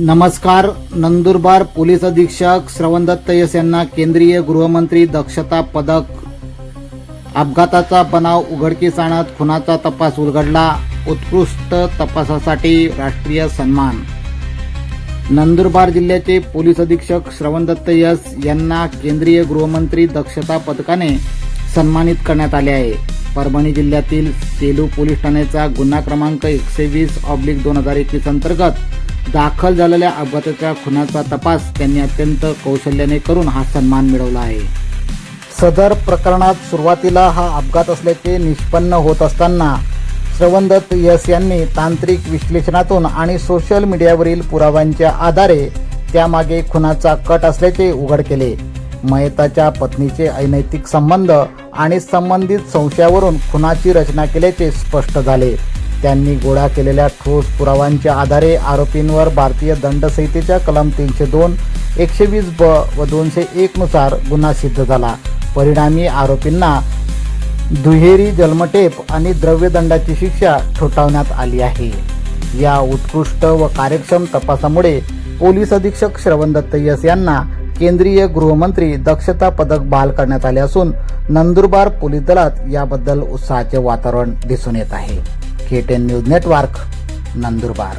नमस्कार नंदुरबार पोलीस अधीक्षक श्रवणदत्त यस यांना केंद्रीय गृहमंत्री दक्षता पदक. अपघाताचा बनाव उघडकीस आणत खुनाचा तपास उलगडला. उत्कृष्ट तपासासाठी राष्ट्रीय सन्मान. नंदुरबार जिल्ह्याचे पोलीस अधीक्षक श्रवणदत्त यस यांना केंद्रीय गृहमंत्री दक्षता पदकाने सन्मानित करण्यात आले आहे. परभणी जिल्ह्यातील सेलू पोलीस ठाण्याचा गुन्हा क्रमांक एकशे वीस ऑब्लिक दोन हजार एकवीस अंतर्गत दाखल झालेल्या अपघाताच्या खुनाचा तपास त्यांनी अत्यंत कौशल्याने करून हा सन्मान मिळवला आहे. सदर प्रकरणात सुरुवातीला हा अपघात असल्याचे निष्पन्न होत असताना श्रवणदत्त यस यांनी तांत्रिक विश्लेषणातून आणि सोशल मीडियावरील पुराव्यांच्या आधारे त्यामागे खुनाचा कट असल्याचे उघड केले. मयताच्या पत्नीचे अनैतिक संबंध आणि संबंधित संशयावरून खुनाची रचना केल्याचे स्पष्ट झाले. त्यांनी गोळा केलेल्या ठोस पुराव्यांच्या आधारे आरोपींवर भारतीय दंडसंहितेच्या कलम तीनशे दोन एकशे वीस ब व दोनशे एकनुसार गुन्हा सिद्ध झाला. परिणामी आरोपींना दुहेरी जन्मटेप आणि द्रव्यदंडाची शिक्षा ठोठावण्यात आली आहे. या उत्कृष्ट व कार्यक्षम तपासामुळे पोलीस अधीक्षक श्रवणदत्त यस यांना केंद्रीय गृहमंत्री दक्षता पदक बहाल करण्यात आले असून नंदुरबार पोलीस दलात याबद्दल उत्साहाचे वातावरण दिसून येत आहे. K ten news network Nandurbar.